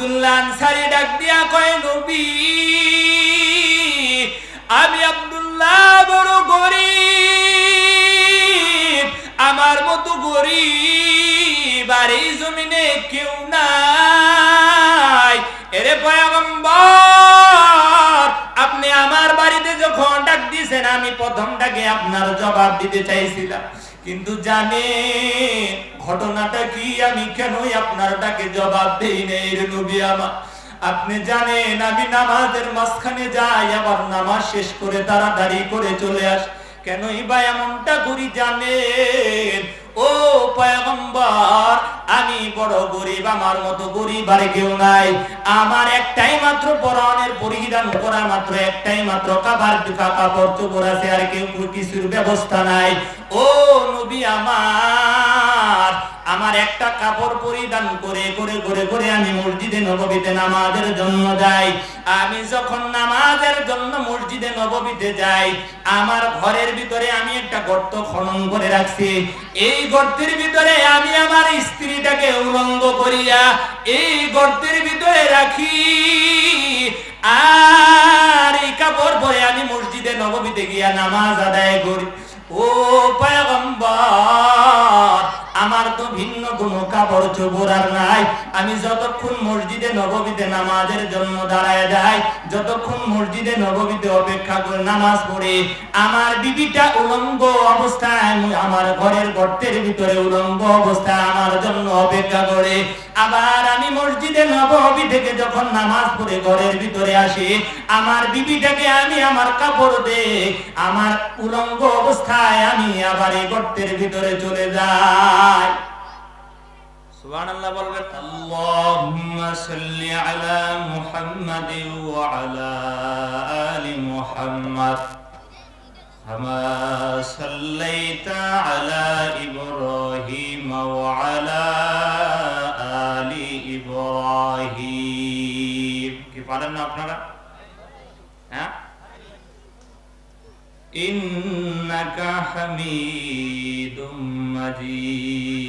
আব্দুল্লাহ আনসারি ডাক দিয়া কয়, নবী, আমি আব্দুল্লাহ বড় গরিব, আমার মতো গরিব আর এই জমিনে কেউ নাই। এরে পয়গম্বর, আপনি আমার বাড়িতে যখন ডাক দিয়েছেন, আমি প্রথম ডাকে আপনার জবাব দিতে চাইছিলাম। কিন্তু জানে, ঘটনাটা কি? আমি কেন আপনার ডাকে জবাব দেই নেই রে নবী আপনি জানেন, আমি নামাজের মাঝখানে যাই, আবার নামাজ শেষ করে তারা দাঁড়িয়ে করে চলে আস। কেনই বা এমনটা করি জানেন? ও পয়গম্বর, আমি বড় গরিব, আমার মতো গরিব আর কেউ নাই। আমার একটাই মাত্র পরনের পরিধান করা মাত্র একটাই মাত্র কাবার কাপড় চোপড় আছে আর কেউ কিছুর ব্যবস্থা নাই। ও নবী আমার আমার একটা কাপড় পরিধান করে করে করে করে আমি মসজিদে নববীতে নামাজের জন্য যাই। আমি যখন নামাজের জন্য মসজিদে নববীতে যাই, আমার ঘরের ভিতরে আমি একটা গর্ত খনন করে রাখছি। এই গর্তের ভিতরে আমি আমার স্ত্রীটাকে উলঙ্গ করিয়া এই গর্তের ভিতরে রাখি। আর এই কাপড় পরে আমি মসজিদে নববীতে গিয়া নামাজ আদায় করি। ও পয়গম্বর আমার তো ভিন্ন কোন কাপড় চোপড় আর নাই। আমি যতক্ষণ মসজিদে নববীতে নামাজের জন্য দাঁড়ায় যাই, যতক্ষণ মসজিদে নববীতে অপেক্ষা করে নামাজ পড়ে, আমার বিবিটা উলঙ্গ অবস্থায় আমার ঘরের গর্তের ভিতরে উলঙ্গ অবস্থায় আমার জন্য অপেক্ষা করে। আবার আমি মসজিদে নববী থেকে যখন নামাজ পড়ে ঘরের ভিতরে আসি, আমার বিবিটাকে আমি আমার কাপড় দে আমার উলঙ্গ অবস্থায় আমি আবার এই গর্তের ভিতরে চলে যাই। সুবহানাল্লাহ বলবেন আল্লাহুম্মা সাল্লি আলা মুহাম্মাদিন ওয়া আলা আলি মুহাম্মাদ كما صليت على إبراهيم وعلى آل إبراهيم কি পারেন না আপনারা হ্যাঁ إنك حميد مجيد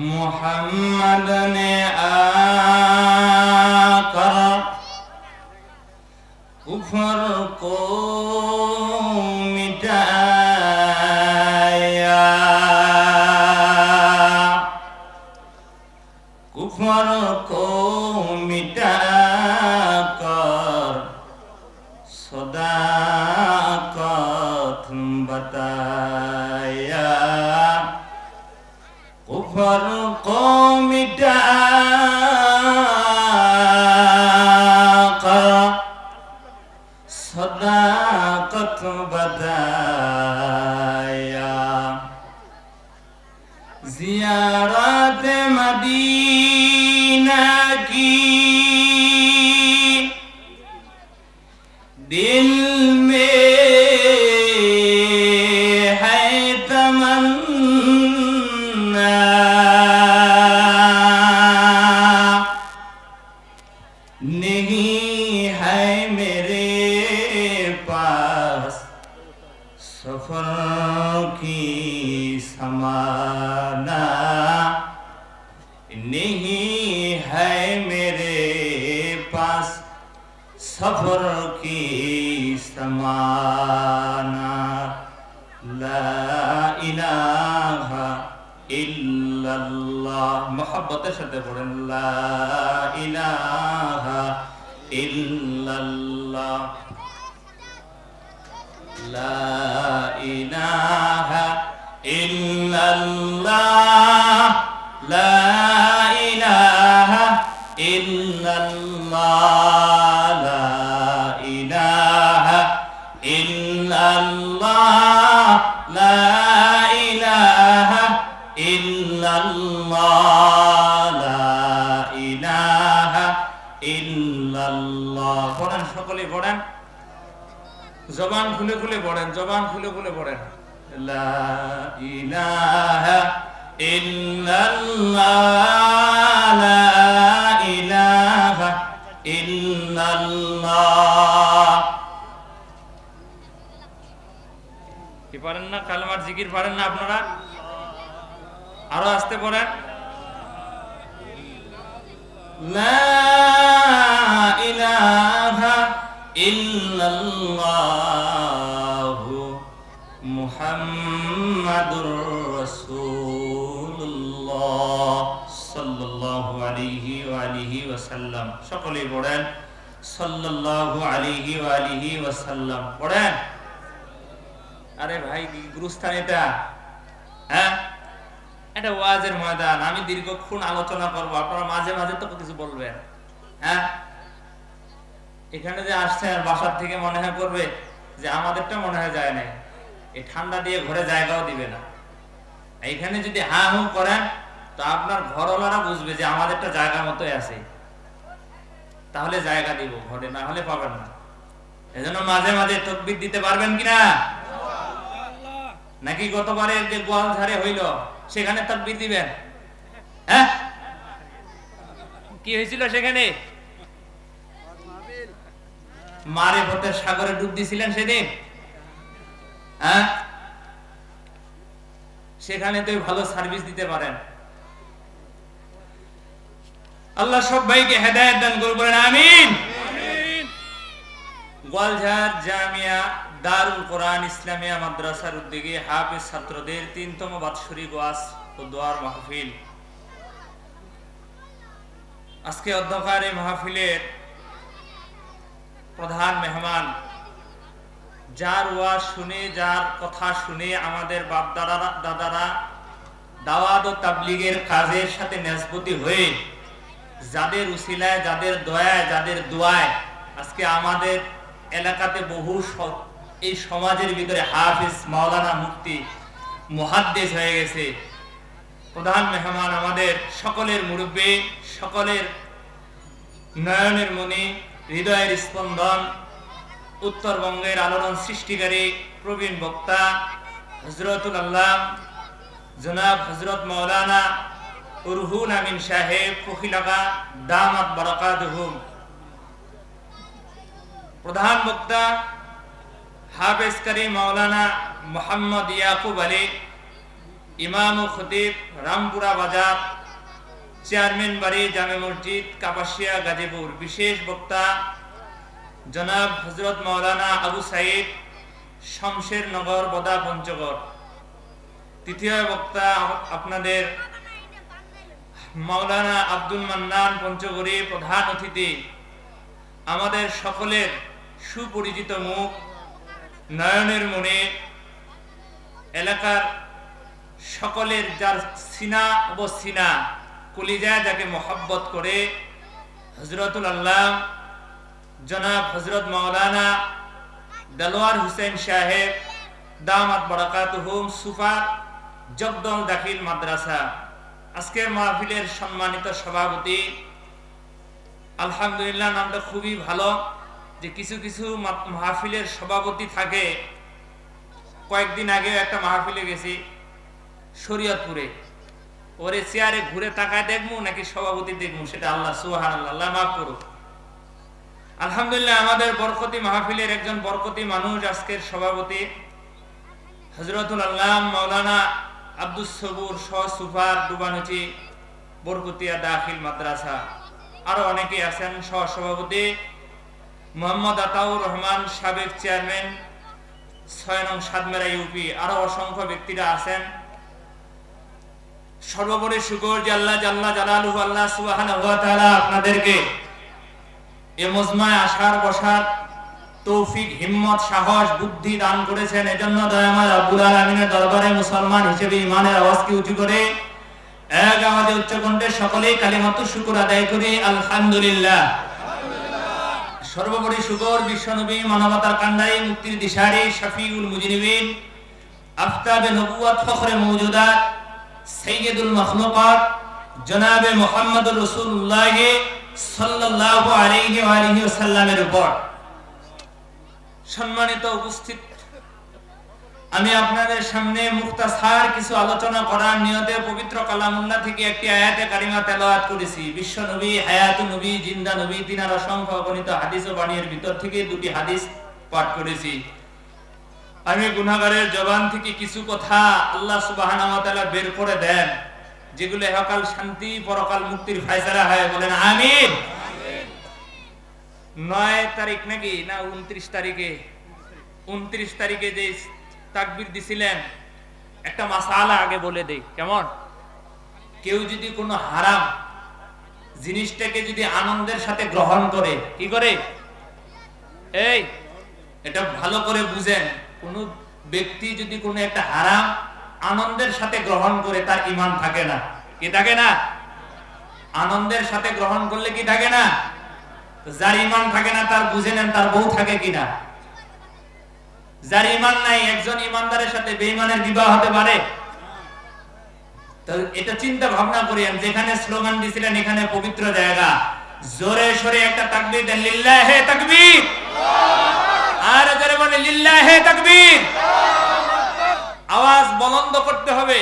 محمد نے آ کر کفر کو খুলে খুলে পড়েন, জবান খুলে খুলে পড়েন। লা কি পারেন না? কালমার জিকির পারেন না আপনারা? আরও আসতে পারেন। লা ইলাহা ইল্লাল্লাহ। আরে ভাই, গুরুস্থান এটা। হ্যাঁ? এটা ওয়াজের ময়দান। আমি দীর্ঘক্ষণ আলোচনা করব। আপনারা মাঝে মাঝে তো কিছু বলবেন। হ্যাঁ? এখানে যে আসছেন, বাসার থেকে মনে হয় করবে যে আমাদেরটা মনে হয় যায় নাই। এই ঠান্ডা দিয়ে ঘরে জায়গাও দিবে না। এইখানে যদি হা হু করেন তো আপনার ঘরওয়ালারা বুঝবে যে আমাদেরটা জায়গা মতোই আছে। তাহলে জায়গা দিব ঘরে না হলে পাবেন না। এজন্য মাঝে মাঝে তকবির দিতে পারবেন কিনা? নাকি গতবারে যে গোয়াল ঝাড়ে হইল সেখানে তকবির দিবেন? হ্যাঁ? কি হয়েছিল সেখানে? মারে ভোটের সাগরে ডুব দিছিলেন সেদিন? হ্যাঁ? সেখানে তো ভালো সার্ভিস দিতে পারেন। আল্লাহ সবাইকে হেদায়ত দান করবেন আমিন। গোয়ালঝাড় জামিয়া দারুল কোরআন ইসলামিয়া মাদ্রাসার উদ্যোগে হাফেজ ছাত্রদের তিনতম বাৎসরিক ওয়াজ ও দোয়ার মাহফিল। আজকে অধ্যকার এই মাহফিলের প্রধান মেহমান যার ওয়াজ শুনে, যার কথা শুনে আমাদের বাপ দাদারা দাদারা দাওয়াত ও তাবলিগের কাজের সাথে নেসবতি হয়ে, যাদের উসিলায়, যাদের দয়ায়, যাদের দোয়ায়, আজকে আমাদের এলাকাতে বহু এই সমাজের ভিতরে হাফিজ মাওলানা মুক্তি মুহাদ্দিস হয়ে গেছে। প্রধান মেহমান আমাদের সকলের মুরব্বী, সকলের নয়নের মণি, হৃদয়ের স্পন্দন উত্তরবঙ্গের আলোড়ন সৃষ্টিকারী প্রবীণ বক্তা হজরতুল আল্লাহ জনাব হজরত মৌলানা উরহুল আমিন সাহেব ফকিলাগা দামাত বরকাতহুম প্রধান বক্তা হাফেজ করি মৌলানা মোহাম্মদ ইয়াকুব আলী, ইমাম ও খতিব রামপুরা বাজার, চেয়ারম্যান বাড়ি জামে মসজিদ, কাপাসিয়া, গাজীপুর। বিশেষ বক্তা জনাব হজরত মৌলানা আবু সাইদ শমশের নগর বদা পঞ্চগড়। তৃতীয় বক্তা আপনাদের মাওলানা আব্দুল মান্নান পঞ্চগড়ি প্রধান অতিথি। আমাদের সকলের সুপরিচিত মুখ নয়নের মনে এলাকার সকলের যার সিনা অবসিনা, কলিজায় যাকে মহব্বত করে হজরতুল আল্লাহ জনাব হজরত মাওলানা দেলোয়ার হুসেন সাহেব, দামাত বরাকাতুহুম সুফার জগদল দাখিল মাদ্রাসা। আজকের মাহফিলের সম্মানিত সভাপতি, আলহামদুলিল্লাহ নামটা খুবই ভালো যে কিছু কিছু মাহফিলের সভাপতি থাকে। কয়েকদিন আগে একটা মাহফিলে গেছি, শরীয়তপুরে। ওরে চেয়ারে ঘুরে তাকায় দেখব নাকি সভাপতি দেখব? সেটা আল্লাহ সুহান আল্লাহ মাফ করুক। আলহামদুলিল্লাহ, আমাদের বরকতি মাহফিলের একজন বরকতি মানুষ আজকের সভাপতি হজরতুল আল্লাহ মাওলানা আব্দুস সবুর সহ সুফার ডুবানুচি বরকতিয়া দাখিল মাদ্রাসা। আরও অনেকে আছেন সহ সভাপতি মোহাম্মদ আতাউর রহমান সাবেক চেয়ারম্যান, ছয় নং সাতমেরা ইউপি। আরও অসংখ্য ব্যক্তিরা আছেন। সর্বোপরি শুকর জাল্লা জাল্লা জালালুহু আল্লাহ তাআলা আপনাদেরকে এ মজমায় আসার বসার তৌফিক, হিম্মত, সাহস, বুদ্ধি দান করেছেন। এজন্য দয়াময় আব্বুল আলমিনের দরবারে মুসলমান হিসেবে ইমানের আওয়াজকে উঁচু করে? এক আমাদের উচ্চকণ্ঠে সকলেই কালিমাত শুকুর আদায় করি, আলহামদুলিল্লাহ। সর্বোপরি শুকর বিশ্বনবী মানবতার কান্ডারি মুক্তির দিশারি শফিউল মুজরিবিন আফতাবে নবুয়াত ফখরে মৌজুদাত সৈয়দুল মখলুকাত, জনাবে মোহাম্মদুর রসুল্লাহ সম্মানিত উপস্থিত, আমি আপনাদের সামনে মুক্তাসার কিছু আলোচনা করার নিয়তে পবিত্র থেকে একটি আয়াতে কারিমা করেছি। বিশ্ব নবী, হায়াতু নবী, জিন্দা নবী তিনার অসংখ্য হাদিস ও বাণীর ভিতর থেকে দুটি হাদিস পাঠ করেছি। আমি গুনাহগারের জবান থেকে কিছু কথা আল্লাহ তাআলা বের করে দেন। যেগুলো হকাল শান্তি, পরকাল মুক্তির ফয়সালা হয়। বলেন, আমিন। নয় তারিখ নাকি? না, উনত্রিশ তারিখে। উনত্রিশ তারিখে যে তাকবির দিছিলেন, একটা মাসালা আগে বলে দেই। কেমন? কেউ যদি কোনো হারাম জিনিসটাকে যদি আনন্দের সাথে গ্রহণ করে, কি করে? এই, এটা ভালো করে বুঝেন। কোনো ব্যক্তি যদি কোনো একটা হারাম আনন্দের সাথে গ্রহণ করে তার ইমান থাকে না। কি থাকে না? আনন্দের সাথে গ্রহণ করলে কি থাকে না? যার ইমান থাকে না, তার বুঝে নেন তার বউ থাকে কিনা। যার ইমান নাই, একজন ইমানদারের সাথে বেঈমানের বিবাহ হতে পারে। এটা চিন্তা ভাবনা করিয়েন, যেখানে স্লোগান দিছিলেন, এখানে পবিত্র জায়গা। জোরে সরে একটা তাকবীর দেন, লিল্লাহে তাকবীর। আর জোরে বলে লিল্লাহে তাকবীর। আওয়াজ বলন্দ করতে হবে।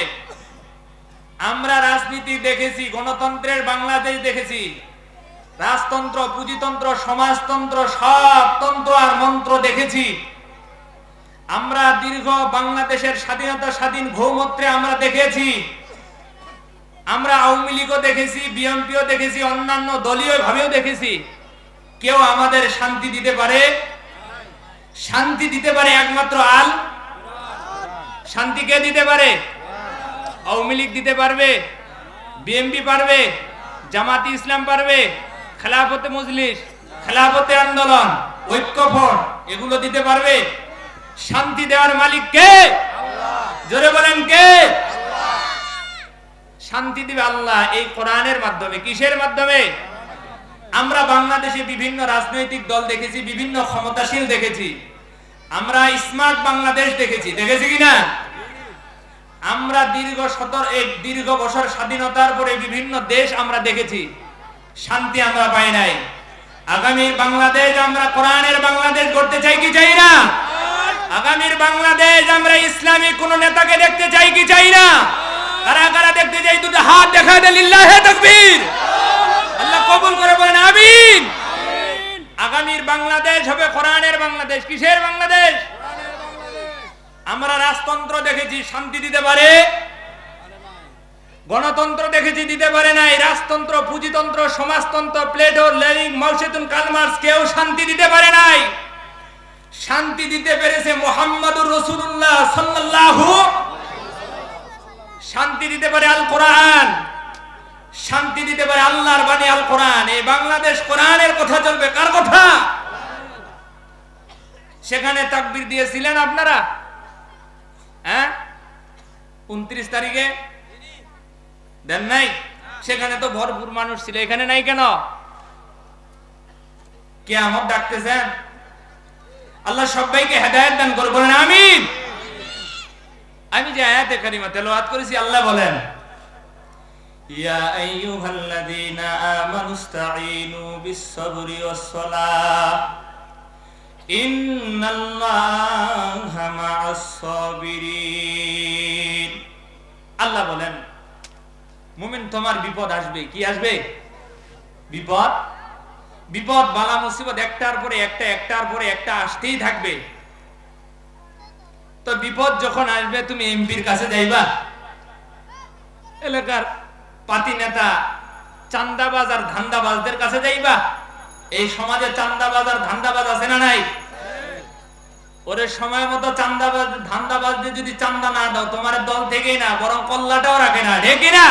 আমরা রাজনীতি দেখেছি, গণতন্ত্রের বাংলাদেশ দেখেছি। রাজতন্ত্র, পুঁজিতন্ত্র, সমাজতন্ত্র সব তন্ত্র আর মন্ত্র দেখেছি। আমরা দীর্ঘ বাংলাদেশের স্বাধীনতা স্বাধীন ভৌমত্রে আমরা দেখেছি। আমরা আওয়ামী লীগও দেখেছি, বিএনপিও দেখেছি, অন্যান্য দলীয় ভাবেও দেখেছি। কেউ আমাদের শান্তি দিতে পারে? শান্তি দিতে পারে একমাত্র আল শান্তি কে দিতে পারে? আওয়ামী লীগ দিতে পারবে বিএনপি পারবে জামাতি ইসলাম পারবে খেলাফতে মজলিস খেলাফতে আন্দোলন ঐক্যফ্রন্ট এগুলো দিতে পারবে। শান্তি দেওয়ার মালিক কে? জোরে বলেন কে? শান্তি দিবে আল্লাহ এই কোরআনের মাধ্যমে। কিসের মাধ্যমে? আমরা বাংলাদেশে বিভিন্ন রাজনৈতিক দল দেখেছি বিভিন্ন ক্ষমতাশীল দেখেছি। আমরা স্মার্ট বাংলাদেশ দেখেছি। দেখেছি কিনা আমরা দীর্ঘ সতর এক দীর্ঘ বছর স্বাধীনতার পরে বিভিন্ন দেশ আমরা দেখেছি। শান্তি আমরা পাই নাই। আগামী বাংলাদেশ আমরা কোরআনের বাংলাদেশ করতে চাই কি চাই না? আগামীর বাংলাদেশ আমরা ইসলামী কোন নেতাকে দেখতে চাই কি চাই না? কারা কারা দেখতে চাই? দুটো হাত দেখা দে লিল্লাহে আল্লাহ কবুল করে বলেন, আমিন। আগামীর বাংলাদেশ হবে কোরআনের বাংলাদেশ। কিসের বাংলাদেশ? আমরা রাজতন্ত্র দেখেছি শান্তি দিতে পারে? গণতন্ত্র দেখেছি দিতে পারে নাই। রাজতন্ত্র পুঁজিতন্ত্র সমাজতন্ত্র প্লেটো লেনিন মাউসেতুন কালমার্স কেউ শান্তি দিতে পারে নাই। শান্তি দিতে পেরেছে মোহাম্মদুর রসুল্লাহ সাল্লাল্লাহু শান্তি দিতে পারে আল কোরআন। শান্তি দিতে পারে আল্লাহর বাণী আল কোরআন। এই বাংলাদেশ কোরআনের কথা চলবে। কার কথা? সেখানে তাকবির দিয়েছিলেন আপনারা? হ্যাঁ? উনত্রিশ তারিখে? দেন নাই? সেখানে তো ভরপুর মানুষ ছিল। এখানে নাই কেন? কে আমার ডাকতেছেন। আল্লাহ সবাইকে হেদায়ত দান করে বলেন, আমিন। আমি যে আয়াতে কারিমা তেলাওয়াত করেছি, আল্লাহ বলেন ইয়া আইয়ুহাল্লাযীনা আমানুস্তাঈনু বিস-সাবরি ওয়াস-সালাহ ইন্নাল্লাহা মা'আস-সাবিরিন আল্লাহ বলেন, মুমিন তোমার বিপদ আসবে। কি আসবে? বিপদ? বিপদ, বালা, মুসিবত একটার পরে একটা, একটার পরে একটা আসতেই থাকবে। তো বিপদ যখন আসবে, তুমি এমপির কাছে যাইবা। এলাকার পাতি নেতা চান্দাবাজ আর ধান্দাবাজদের কাছে যাইবা? এই সমাজে চান্দাবাজ আর ধান্দাবাজ আছে না নাই? ওরে সময় মতো চান্দাবাজ, ধান্দাবাজদের যদি চান্দা না দাও, তোমার দল থেকেই না, বরং কল্লাটাও রাখে না ঢেকে না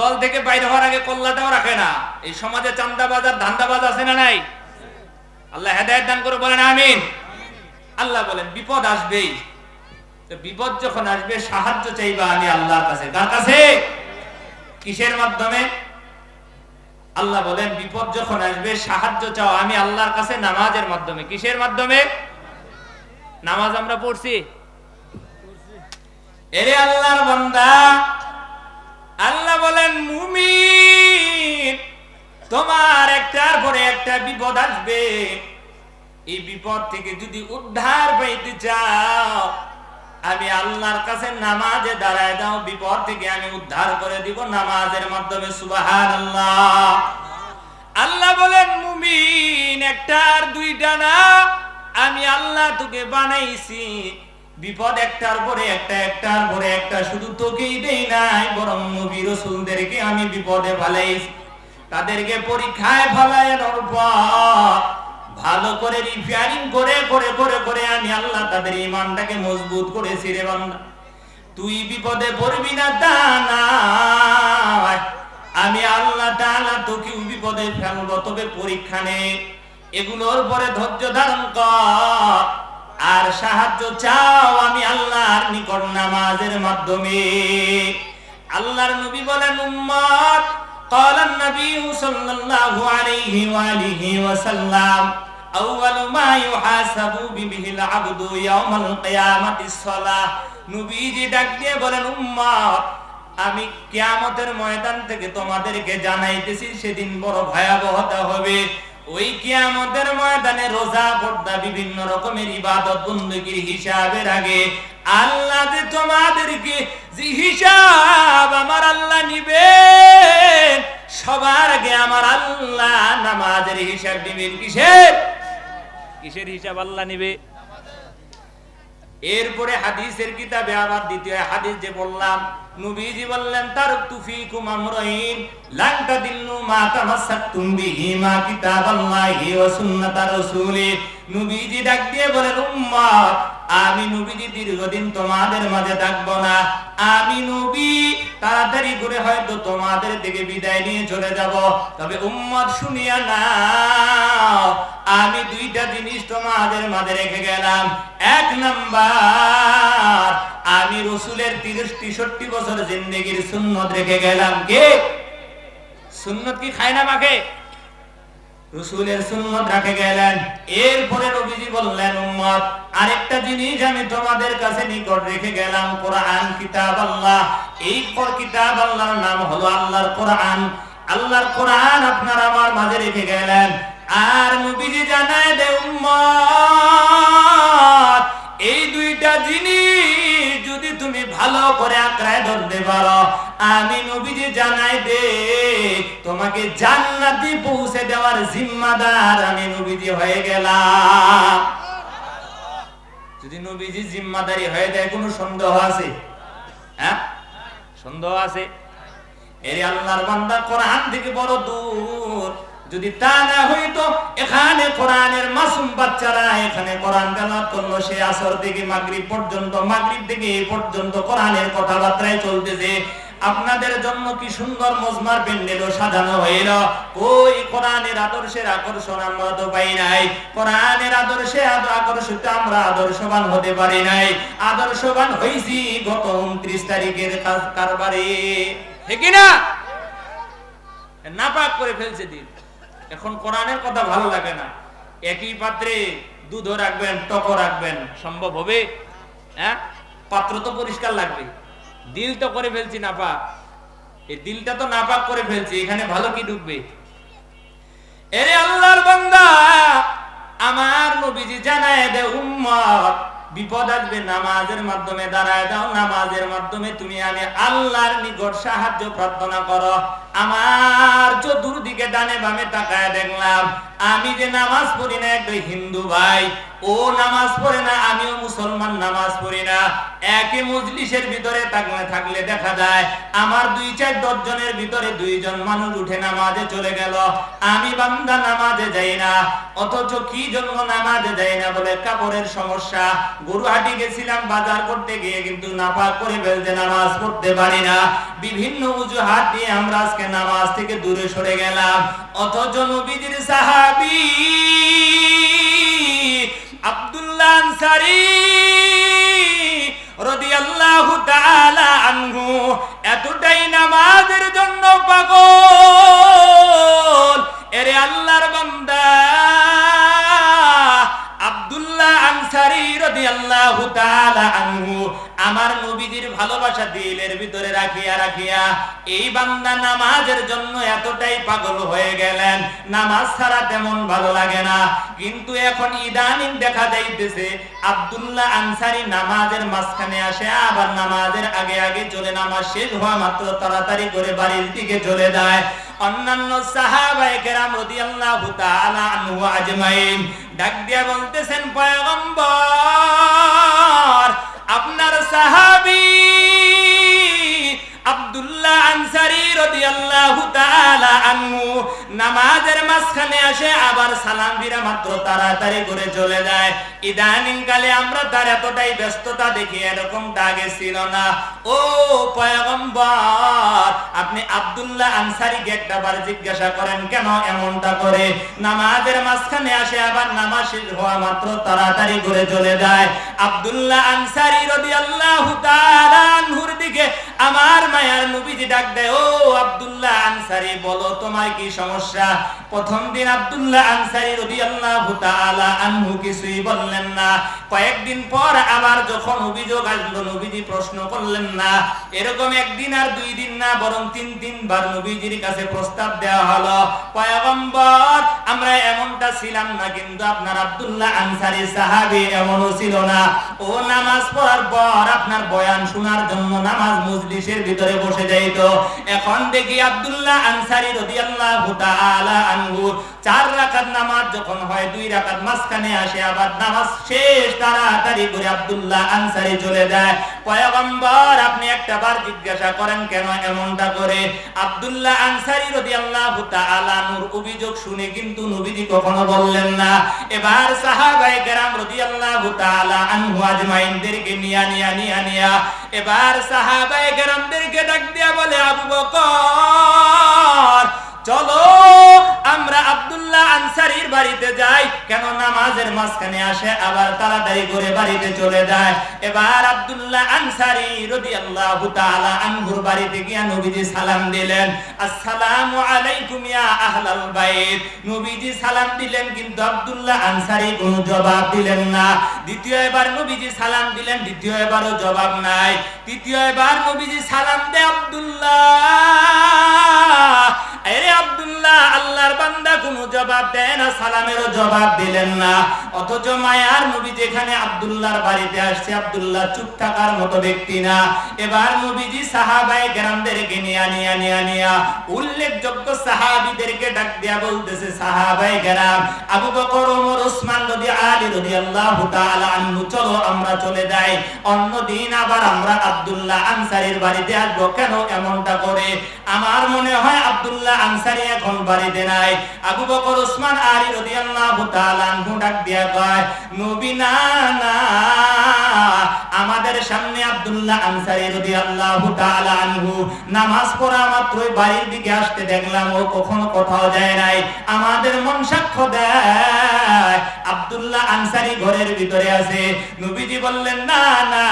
দল থেকে বাইরে হওয়ার আগে কল্লাটাও রাখে না। এই সমাজে চান্দাবাজ আর ধান্দাবাজ আছে না নাই? আল্লাহ হেদায়ত দান করে বলেন আমিন। আল্লাহ বলেন, বিপদ আসবেই। বিপদ যখন আসবে, সাহায্য চাইবা আমি আল্লাহর কাছে। কার কাছে? কিসের মাধ্যমে? আল্লাহ বলেন, বিপদ যখন আসবে, সাহায্য চাও, আমি আল্লাহর কাছে নামাজের মাধ্যমে। কিসের মাধ্যমে? নামাজ আমরা পড়ছি। এরে আল্লাহর বান্দা, আল্লাহ বলেন, মুমিন, তোমার একটার পরে একটা বিপদ আসবে। এই বিপদ থেকে যদি উদ্ধার পাইতে চাও আমি আল্লাহর কাছে নামাজে দাঁড়ায় দাও, বিপদ থেকে আমি উদ্ধার করে দিব নামাজের মাধ্যমে সুবাহান আল্লাহ আল্লাহ বলেন, মুমিন একটা আর দুইটা না। আমি আল্লাহ তোকে বানাইছি, বিপদ একটার পরে একটা, একটার পরে একটা, শুধু তোকেই দেই নাই, বরং নবী রসুলদেরকে আমি বিপদে ফালাইছি। তাদেরকে পরীক্ষায় ফালাইনোর পর ভালো করে রিপেয়ারিং করে করে করে করে আমি আল্লাহ তাদের ইমানটাকে মজবুত করেছি রে বান্দা তুই বিপদে পড়বি না তা না আমি আল্লাহ তাআলা তোকে বিপদে ফেলবো তবে পরীক্ষা নে এগুলোর পরে ধৈর্য ধারণ কর আর সাহায্য চাও আমি আল্লাহর নিকট নামাজের মাধ্যমে আল্লাহর নবী বলেন উম্মত قال النبي صلى الله عليه وآله وسلم আউয়ালু মা ইউহাসাবু বিহিল আবদু ইয়াউমাল নবীজি বলেন উম্মত আমি কিয়ামতের ময়দান থেকে তোমাদেরকে জানাইতেছি, সেদিন বড় ভয়াবহতা হবে। ওই কিয়ামতের ময়দানে রোজা, পর্দা, বিভিন্ন রকমের ইবাদত, বন্দুকির হিসাবের আগে আল্লাহ যে তোমাদেরকে যে হিসাব আমার আল্লাহ নিবে সবার আগে আমার আল্লাহ নামাজের হিসাব নিবেন কিসের? কিসের হিসাব আল্লাহ নিবে? এরপরে হাদিসের কিতাবে আমার দ্বিতীয় হাদিস যে বললাম নবীজি বললেন তার তুফিকুম মা বিহি মা কিতাবাল্লাহি ওয়া রাসূলি। নবীজি ডাক দিয়ে বলেন আমি নবীজি দীর্ঘদিন তোমাদের মাঝে থাকব না। আমি নবী, তাড়াতাড়ি করে হয়তো তোমাদের থেকে বিদায় নিয়ে চলে যাব। তবে উম্মত, শুনিয়া না আমি দুইটা জিনিস তোমাদের মাঝে রেখে গেলাম। এক নাম্বার আমি রসুলের তিরিশ, তেষট্টি বছর জিন্দগির সুন্নত রেখে গেলাম কে? সুন্নত কি খায় না মাকে রসুলের সুন্নত রাখে গেলেন। এরপরে বললেন, উম্মত, আরেকটা জিনিস আমি তোমাদের কাছে নিকট রেখে গেলাম, কোরআন, কিতাব আল্লাহ। এই কিতাব আল্লাহর নাম হলো আল্লাহর কোরআন। আল্লাহর কোরআন আপনার আমার মাঝে রেখে গেলেন। আর নবীজি জানায়, দে উম্মত, এই দুইটা জিনিস তুমি ভালো করে আঁকড়ায় ধরতে পারো। আমি নবীজি জানাই দে তোমাকে জান্নাতে পৌঁছে দেওয়ার জিম্মাদার আমি নবীজি হয়ে গেলাম। যদি নবীজি জিম্মাদারি হয়ে কোনো সন্দেহ আছে? হ্যাঁ? সন্দেহ আছে? এর আল্লাহর বান্দা কোরআন থেকে বড় দূর। যদি তা না হইতো এখানে কোরআনের মাসুম বাচ্চারা এখানে কোরআন তেলাওয়াত করল সে আসর থেকে মাগরিব পর্যন্ত মাগরিব থেকে এই পর্যন্ত কোরআনের কথাবার্তায় চলতেছে। আপনাদের জন্য কি সুন্দর মজমার প্যান্ডেলও সাজানো হইল? ওই কোরআনের আদর্শের আকর্ষণ আমরা তো পাই নাই। কোরআনের আদর্শে আকর্ষিত আমরা আদর্শবান হতে পারি নাই। আদর্শবান হইছি গত উনত্রিশ তারিখের কারবারে। ঠিক না নাপাক করে ফেলছে দিন। এখন কোরআনের কথা ভালো লাগে না। একই পাত্রে দুধও রাখবেন, টকও রাখবেন। সম্ভব হবে? হ্যাঁ? পাত্র তো পরিষ্কার লাগবে। দিল তো করে ফেলছি নাপাক। এই দিলটা তো নাপাক করে ফেলছি, এখানে ভালো কি ঢুকবে এরে আল্লাহর বান্দা, আমার নবীজি জানায় দে উম্মত, বিপদ আসবে, নামাজের মাধ্যমে দাঁড়ায় দাও, নামাজের মাধ্যমে তুমি আমি আল্লাহর নিকট সাহায্য প্রার্থনা করো। আমার চতুর্দিকে ডানে বামে তাকায় দেখলাম, আমি যে নামাজ পড়ি না একটা হিন্দু ভাই, ও নামাজ পড়ে না, আমিও মুসলমান নামাজ পড়ি না। একই মজলিসের ভিতরে থাকলে থাকলে দেখা যায়, আমার দুই চার দশ জনের ভিতরে দুইজন মানুষ উঠে নামাজে চলে গেল। আমি বান্দা নামাজে যাই না, অথচ কি জন্য নামাজে যাই না বলে কাপড়ের সমস্যা। গরুহাটি গেছিলাম বাজার করতে গিয়ে কিন্তু নাপাক করে ফেলতে নামাজ পড়তে পারি না। বিভিন্ন অজুহাত দিয়ে আমরা আজকে নামাজ থেকে দূরে সরে গেলাম। অথচ নবীজির সাহাবী আব্দুল্লাহ আনসারী রাদিয়াল্লাহু তাআলা আনহু এতটাই নামাজের জন্য পাগল। এরে আল্লাহর বান্দা আব্দুল্লাহ আনসারী রাদিয়াল্লাহু তাআলা আনহু ভালোবাসা দিলের ভিতরে রাখিয়া রাখিয়া, এই বান্দা নামাজের জন্য এতটাই পাগল হয়ে গেলেন। নামাজ ছাড়া তেমন ভালো লাগে না। কিন্তু এখন ইদানিং দেখা যাইতেছে, আব্দুল্লাহ আনসারি নামাজের মাঝখানে আসে, আবার নামাজের আগে আগে চলে নামাজ শেষ হওয়া মাত্র তাড়াতাড়ি করে বাড়ির দিকে চলে যায়। অন্যান্য সাহাবায়ে কেরাম আজমাইন ডাক দিয়া বলতেছেন, পয়গম্বর আপনার সাহাবী আব্দুল্লাহ আনসারী রাদিয়াল্লাহু নামাজের মাঝখানে আসে, আবার সালাম মাত্র তাড়াতাড়ি করে চলে যায়। ইদানিং কালে আমরা তার এতটাই ব্যস্ততা দেখি, এরকম আগে ছিল না। ও পয়গম্বর, আপনি আব্দুল্লাহ জিজ্ঞাসা করেন, কেন এমনটা করে? নামাজের মাঝখানে আসে, আবার নামাজ শেষ হওয়া মাত্র তাড়াতাড়ি করে চলে যায়। আব্দুল্লাহ আনসারী রাদিয়াল্লাহু তাআলা আনহুর দিকে আমার মায়ার নবীজি ডাক দেয়, ও আব্দুল্লাহ আনসারি, বলো তোমার কি সমস্যা? প্রথম দিন আব্দুল্লাহ আনসারি রাদিয়াল্লাহু তাআলা আনহু কিছুই বললেন না। কয়েকদিন পর আবার যখন অভিযোগ আসলো, নবীজি প্রশ্ন করলেন না। এরকম একদিন আর দুই দিন না, বরং তিন তিনবার নবীজির কাছে প্রস্তাব দেওয়া হলো। পয়গম্বর, আমরা এমনটা ছিলাম না, কিন্তু আপনার আব্দুল্লাহ আনসারী সাহাবী এমনও ছিল না। ও নামাজ পড়ার পর আপনার বয়ান শোনার জন্য নামাজ মজলিসের ভিতরে বসে যাইত এখন দেখি আব্দুল্লাহ আনসারি রাদিয়াল্লাহু তাআলা আনহু চার রাকাত নামাজ যখন হয়, দুই রাকাত মাঝখানে আসে, আবার নামাজ শেষ, তাড়াতাড়ি করে আব্দুল্লাহ আনসারি চলে যায়। আপনি একটা বার জিজ্ঞাসা করেন, কেন এমনটা করে? আব্দুল্লাহ আনসারী রাদিয়াল্লাহু তাআলা নূর অভিযোগ শুনে কিন্তু নবীজি কখনো বললেন না। এবার সাহাবায়ে কেরাম রাদিয়াল্লাহু তাআলা আনহু আজমাইনদেরকে নিয়া নিয়া নিয়া নিয়া, এবার সাহাবায়ে কেরামদেরকে ডাক দিয়া বলে, আবু বকর চলো, আমরা আব্দুল্লাহ আনসারীর বাড়িতে যাই। কেন নামাজের মাঝখানে আসে, আবার তাড়াতাড়ি করে বাড়িতে চলে যায়। এবার আব্দুল্লাহ আনসারী রাদিয়াল্লাহু তাআলা আনহুর বাড়িতে গিয়া নবীজি সালাম দিলেন। আসসালামু আলাইকুম ইয়া আহলাল বাইত। নবীজি সালাম দিলেন, কিন্তু আব্দুল্লাহ আনসারি কোনো জবাব দিলেন না। দ্বিতীয় এবার নবীজি সালাম দিলেন, দ্বিতীয় এবারও জবাব নাই। তৃতীয় এবার নবীজি সালাম দে আব্দুল্লাহ। জবাব দেয় না সালামেরও জবাব দিলেন না। অথচ মায়ার নবী যেখানে আব্দুল্লাহর বাড়িতে আসছে, আব্দুল্লাহ চুপ থাকার মতো ব্যক্তি না। এবার নবীজি সাহাবায়ে কেরামদেরকে নিয়া নিয়া নিয়া নিয়া উল্লেখযোগ্য সাহাবীদেরকে ডাক দিয়া বলতেছে, সাহাবায়ে কেরাম, আবু বকর, ওমর, ওসমান নবী, আলী রাদিয়াল্লাহু তাআলা আনহু, চলো আমরা চলে যাই। অন্যদিন আবার আমরা আব্দুল্লাহ আনসারীর বাড়িতে আসব। কেন এমনটা করে? আমার মনে হয় আব্দুল্লাহ আনসারী এখন বাড়িতে নাই। আবু বকর, ওসমান, আলী রাদিয়াল্লাহু তাআলা আনহু ডাক দিয়া আমাদের সামনে আব্দুল্লাহ আনসারী রাদিয়াল্লাহু তাআলা আনহু নামাজ পড়া মাত্রই বাড়ির দিকে আসতে দেখলাম, ও কখনো কোথাও যায় নাই। আমাদের মন সাক্ষ্য দেয়। আব্দুল্লাহ আনসারী ঘরের ভিতরে আছে। নবীজি বললেন, না না।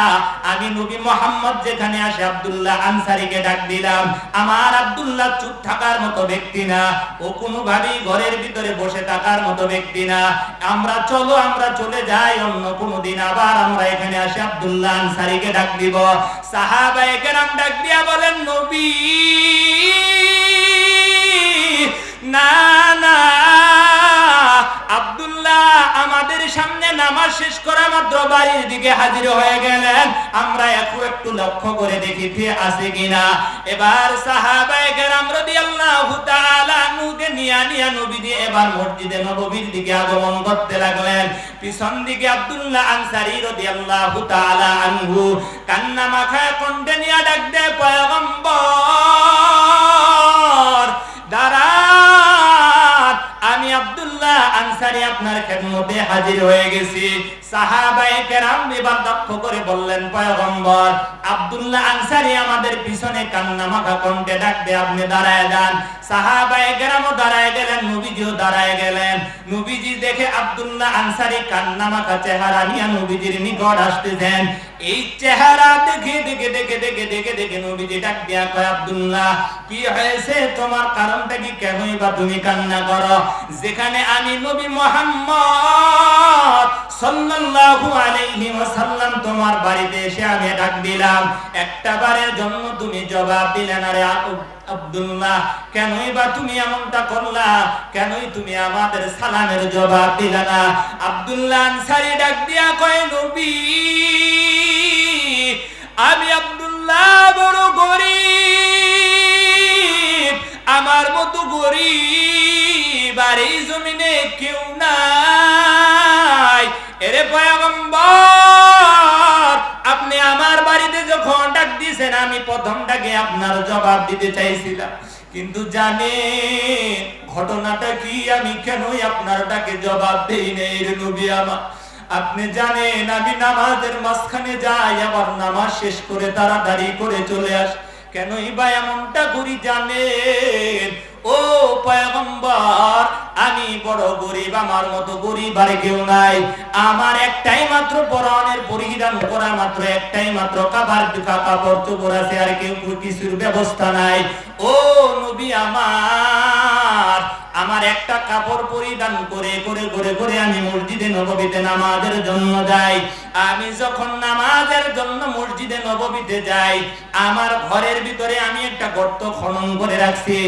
আমি নবী মোহাম্মদ যেখানে আসে, আব্দুল্লাহ আনসারীকে ডাক দিলাম। আমার আব্দুল্লাহ চুপ থাকার মতো ব্যক্তি না। ও কোনোভাবেই ঘরের ভিতরে বসে থাকার মতো ব্যক্তি না। আমরা আমরা চলে যাই, অন্য কোনো দিন আবার আমরা এখানে আসি। আব্দুল্লাহ আনসারীকে ডাক দিব। সাহাবায়ে কেরাম ডাক দিয়া বলেন, নবী, না না। আব্দুল্লাহ আমাদের সামনে নামাজ শেষ করা মাত্র বাড়ির দিকে হাজির হয়ে গেলেন। আমরা একটু একটু লক্ষ্য করে দেখি ফিরে আছে কিনা। এবার সাহাবায়ে কেরাম রাদিয়াল্লাহু তাআলা নুকে নিয়া নিয়া নবীজি এবার মসজিদে নববীর দিকে আগমন করতে লাগলেন। পিছন দিকে আব্দুল্লাহ আনসারী রাদিয়াল্লাহু তাআলা আনহু কান্না মাখায় কণ্ঠে নিয়া ডাক দেয় পয়গম্বর, দাঁড়ান। আমি আব্দুল্লাহ আনসারী আপনার খেদমতে হাজির হয়ে গেছি। কেরাম এবার দক্ষ করে বললেন, পয়গম্বর আনসারী আমাদের পিছনে কণ্ঠে ডাকতে আপনি দাঁড়ায় যান। দাঁড়ায় গেলেন, নবীজিও দাঁড়ায় গেলেন। নবীজি দেখে আনসারী চেহারা নিয়ে নবীজির নিকট আসতেছেন। এই চেহারা দেখে দেখে দেখে দেখে দেখে দেখে নবীজি ডাক দিয়া কয়, আব্দুল্লাহ, কি হয়েছে? তোমার কারণটা কি কেনই বা তুমি কান্না করো? যেখানে আমি নবী মোহাম্মদ সাল্লাল্লাহু আলাইহি ওয়াসাল্লাম, তোমার বাড়িতে এসে আমি ডাক দিলাম। জন্য তুমি জবাব দিলে না রে আব্দুল্লাহ। কেনই বা তুমি এমনটা করলা? কেনই তুমি আমাদের সালামের জবাব দিলা না? আব্দুল্লাহ ডাক দিয়া কয়, নবী, আমি আব্দুল্লাহ বড় গরিব, আমার মতো গরিব। এই জমিনে কেউ নাই। এরে পয়গম্বর, আপনি আমার বাড়িতে যখন ডাক দিয়েছেন, আমি প্রথম ডাকে আপনার জবাব দিতে চাইছিলাম। কিন্তু জানে ঘটনাটা কি? আমি কেনই আপনার ডাকে জবাব দেই নেই নবী আমার। আপনি জানেন, আমি নামাজের মাঝখানে যাই, আবার নামাজ শেষ করে তাড়াতাড়ি করে চলে আস। কেনই বা এমনটা করি জানেন? ও পয়গম্বর, আমি বড় গরিব, আমার মতো গরিব আর কেউ নাই। আমার একটাই মাত্র পরনের পরিধান করা মাত্র, একটাই মাত্র কাবার কাপড় চোপড় আছে আর কেউ কিছুর ব্যবস্থা নাই। ও নবী আমার আমার একটা কাপড় পরিধান করে করে করে করে আমি মসজিদে নববীতে নামাজের জন্য যাই। আমি যখন নামাজের জন্য মসজিদে নববীতে যাই, আমার ঘরের ভিতরে আমি একটা গর্ত খনন করে রাখছি।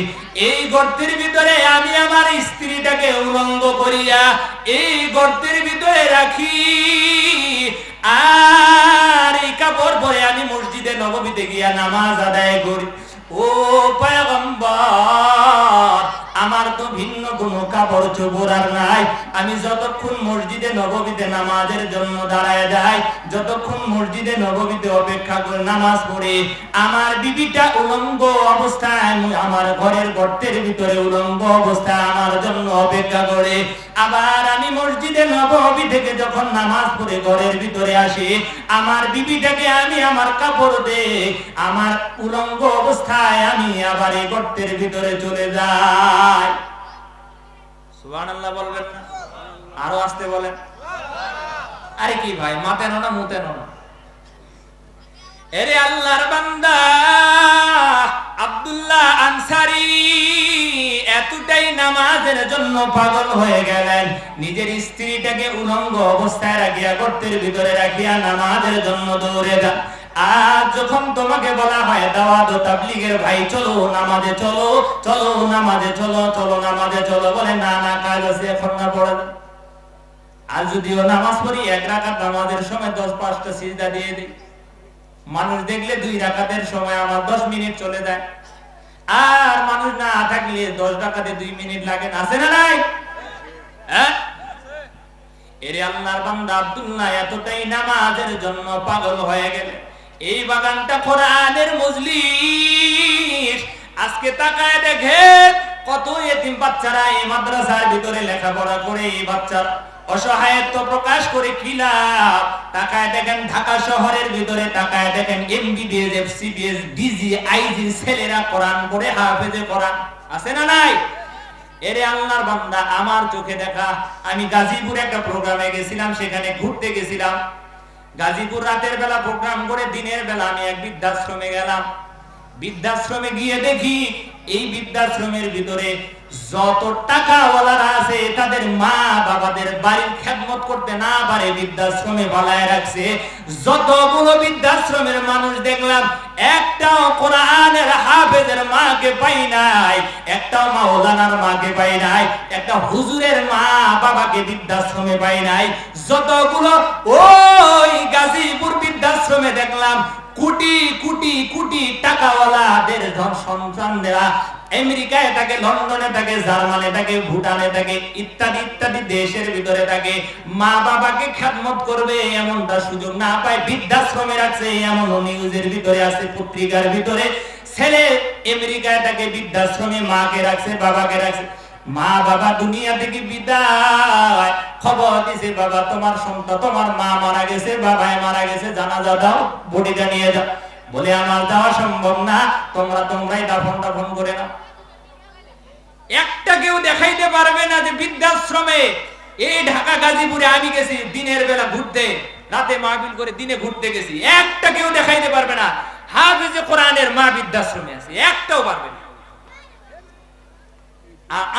এই গর্তের ভিতরে আমি আমার স্ত্রীটাকে উলঙ্গ করিয়া এই গর্তের ভিতরে রাখি। আর এই কাপড় পরে আমি মসজিদে নববীতে গিয়া নামাজ আদায় করি। ও পয়গম্বর আমার তো ভিন্ন কোনো কাপড় চোপড় নাই। আমি যতক্ষণ মসজিদে নববীতে নামাজের জন্য দাঁড়ায় যাই, যতক্ষণ মসজিদে নববীতে অপেক্ষা করে নামাজ পড়ে, আমার বিবিটা উলঙ্গ অবস্থায় আমার ঘরের গর্তের ভিতরে উলঙ্গ অবস্থায় আমার জন্য অপেক্ষা করে। আবার আমি মসজিদে নববী থেকে যখন নামাজ পড়ে ঘরের ভিতরে আসি, আমার বিবিটাকে আমি আমার কাপড় দে আমার উলঙ্গ অবস্থায় আমি আবার এই গর্তের ভিতরে চলে যাই। আরও আসতে বলেন। আরে কি ভাই মাতেন না মুতেন এরে আল্লাহর বান্দা, আব্দুল্লাহ আনসারি এতটাই নামাজের জন্য পাগল হয়ে গেলেন। নিজের স্ত্রীটাকে উলঙ্গ অবস্থায় রাখিয়া গর্তের ভিতরে রাখিয়া নামাজের জন্য দৌড়ে যান আর যখন তোমাকে বলা হয় দাওয়াত ও তাবলিগের ভাই, চলো নামাজে চলো চলো নামাজে চলো চলো নামাজে চলো, বলে, না না, কাজ আছে, এখন না, পড়ে। আর যদিও নামাজ পড়ি, এক রাকাত নামাজের সময় দশ পাঁচটা সিজদা দিয়ে দিই। মানুষ দেখলে দুই রাকাতের সময় আমার দশ মিনিট চলে যায়। আর মানুষ না থাকলে দশ টাকাতে দুই মিনিট লাগে না। আছে না নাই? হ্যাঁ? এরে আল্লাহর বান্দা আব্দুল্লাহ এতটাই নামাজের জন্য পাগল হয়ে গেলে। এই বাগানটা কোরআনের মজলিস। আজকে তাকায় দেখে কত এতিম বাচ্চারা এই মাদ্রাসার ভিতরে লেখাপড়া করে, এই বাচ্চারা অসহায়ত্ব প্রকাশ করে খিলাফ তাকায় দেখেন ঢাকা শহরের ভিতরে, তাকায় দেখেন এমবিবিএস এফসিবিএস ডিজি আইজি ছেলেরা কোরআন পড়ে, হাফেজে কোরআন। আছে না নাই? এরে আল্লাহর বান্দা, আমার চোখে দেখা, আমি গাজীপুরে একটা প্রোগ্রামে গেছিলাম, সেখানে ঘুরতে গেছিলাম। গাজীপুর রাতের বেলা প্রোগ্রাম করে দিনের বেলা আমি এক বৃদ্ধাশ্রমে গেলাম। বৃদ্ধাশ্রমে গিয়ে দেখি এই বৃদ্ধাশ্রমের ভিতরে যত টাকাওয়ালারা আছে, তাদের মা বাবাদের বাড়ির খেদমত করতে না পারে, বৃদ্ধাশ্রমে বালায় রাখছে। যতগুলো বৃদ্ধাশ্রমের মানুষ দেখলাম, একটাও কোরআনের হাফেজের মাকে পাই নাই, একটাও মাওলানার মাকে পাই নাই, একটা হুজুরের মা বাবাকে বৃদ্ধাশ্রমে পাই নাই। যতগুলো ওই গাজীপুর বৃদ্ধাশ্রমে দেখলাম, কোটি কোটি কোটি টাকাওয়ালাদের ধন সন্তানরা আমেরিকায় থাকে, লন্ডনে থাকে জার্মানে থাকে, ভুটানে থাকে, ইত্যাদি ইত্যাদি দেশের ভিতরে থাকে। মা বাবাকে খেদমত করবে এমনটা সুযোগ না পায়, বৃদ্ধাশ্রমে রাখছে এমন নিউজের ভিতরে আছে, পত্রিকার ভিতরে। ছেলে আমেরিকায় থাকে, বৃদ্ধাশ্রমে মাকে রাখছে, বাবাকে রাখছে। মা বাবা দুনিয়া থেকে বিদায়। খবর দিছে, বাবা, তোমার সন্তান, তোমার মা মারা গেছে, বাবাই মারা গেছে, জানাজা দাও, বডিটা নিয়ে যাও। বলে, আমার যাওয়া সম্ভব না, তোমরা, তোমরাই দাফন দাফন করে নাও। একটা কেউ দেখাইতে পারবে না যে বৃদ্ধাশ্রমে, এই ঢাকা, গাজীপুরে আমি গেছি, দিনের বেলা ঘুরতে, রাতে মাহফিল করে দিনে ঘুরতে গেছি। একটা কেউ দেখাইতে পারবে না, হাফেজে কোরআনের মা বৃদ্ধাশ্রমে আছে, একটাও পারবে না।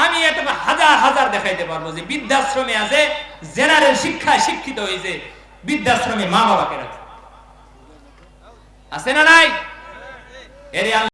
আমি এটা হাজার হাজার দেখাইতে পারব যে বৃদ্ধাশ্রমে আছে, জেনারেল শিক্ষায় শিক্ষিত হয়েছে, বৃদ্ধাশ্রমে মা বাবাকে রাখে। আছে না নাই? এর